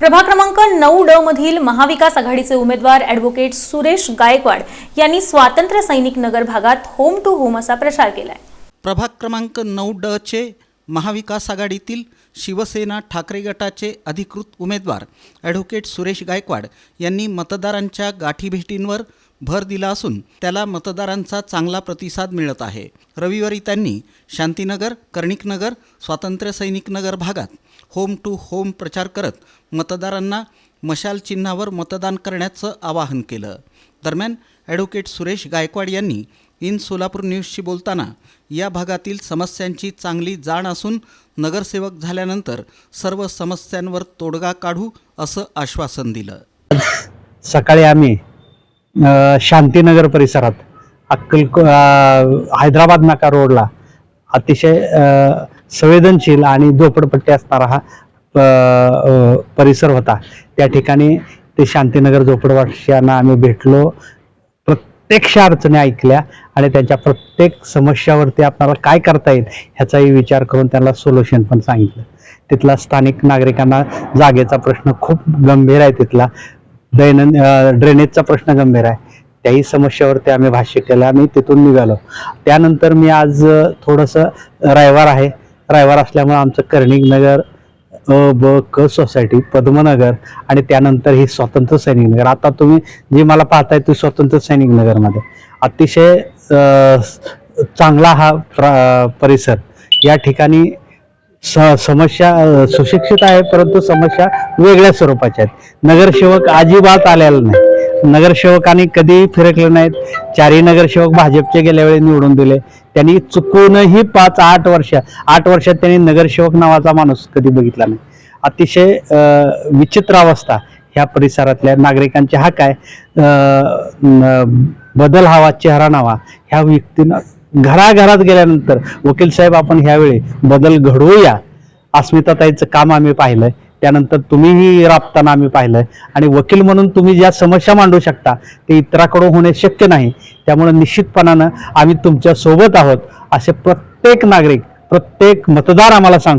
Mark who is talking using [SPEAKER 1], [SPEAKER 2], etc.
[SPEAKER 1] प्रभाग क्रमांक नऊ ड मधील महाविकास आघाडीचे उमेदवार ॲडव्होकेट सुरेश गायकवाड यांनी स्वातंत्र्य सैनिक नगर भागात होम टू होम असा प्रचार केलाय.
[SPEAKER 2] प्रभाग क्रमांक नऊ ड चे महाविकास आघाडीतील शिवसेना ठाकरे गटाचे अधिकृत उमेदवार ॲडव्होकेट सुरेश गायकवाड यांनी मतदारांच्या गाठीभेटींवर भर दिला असून त्याला मतदारांचा चांगला प्रतिसाद मिळत आहे. रविवारी त्यांनी शांतीनगर कर्णिकनगर स्वातंत्र्यसैनिक नगर भागात होम टू होम प्रचार करत मतदारांना मशाल चिन्हावर मतदान करण्याचं आवाहन केलं. दरम्यान ॲडव्होकेट सुरेश गायकवाड यांनी इन सोलापूर न्यूजशी बोलताना या भागातील समस्यांची चांगली जाण असून नगरसेवक झाल्यानंतर सर्व समस्यांवर तोडगा काढू असं आश्वासन दिलं.
[SPEAKER 3] सकाळी आम्ही शांतीनगर परिसरात अक्कल हैदराबाद नाका रोडला अतिशय संवेदनशील आणि झोपडपट्टी असणारा हा परिसर होता. त्या ठिकाणी ते शांतीनगर झोपडवासियांना आम्ही भेटलो. प्रत्यक्ष अडचणी ऐकल्या आणि त्यांच्या प्रत्येक समस्यावरती आपल्याला काय करता येईल ह्याचाही विचार करून त्यांना सोल्युशन पण सांगितलं. तिथला स्थानिक नागरिकांना जागेचा प्रश्न खूप गंभीर आहे तिथला. दैनंद ड्रेनेजचा प्रश्न गंभीर आहे. त्याही समस्यावरती आम्ही भाष्य केलं आणि तिथून निघालो. त्यानंतर मी आज थोडंसं रविवार आहे. रविवार असल्यामुळे आमचं कर्णिकनगर अ ब क सोसायटी पद्मनगर आणि त्यानंतर ही स्वातंत्र्य सैनिक नगर. आता तुम्ही जी मला पाहताय ती स्वातंत्र्य सैनिक नगरमध्ये. अतिशय चांगला हा प्र- परिसर. या ठिकाणी स समस्या सुशिक्षित आहे परंतु समस्या वेगळ्या स्वरूपाच्या आहेत. नगरसेवक अजिबात आलेला नाही. नगरसेवकांनी कधीही फिरकले नाहीत. चारही नगरसेवक भाजपचे गेल्या वेळी निवडून दिले. त्यांनी चुकूनही पाच आठ वर्ष आठ वर्षात त्यांनी नगरसेवक नावाचा माणूस कधी बघितला नाही. अतिशय विचित्र अवस्था ह्या परिसरातल्या नागरिकांचे हा काय बदल हवा चेहरा नावा ह्या व्यक्तीनं घराघरात गेल्यानंतर वकील साहेब आपण ह्यावेळी बदल घडवूया. अस्मिताताईचं काम आम्ही पाहिलंय. त्यानंतर तुम्हीही राबताना आम्ही पाहिलंय. आणि वकील म्हणून तुम्ही ज्या समस्या मांडू शकता ते इतराकडून होणे शक्य नाही. त्यामुळे निश्चितपणानं आम्ही तुमच्यासोबत आहोत असे प्रत्येक नागरिक प्रत्येक मतदार आम्हाला सांग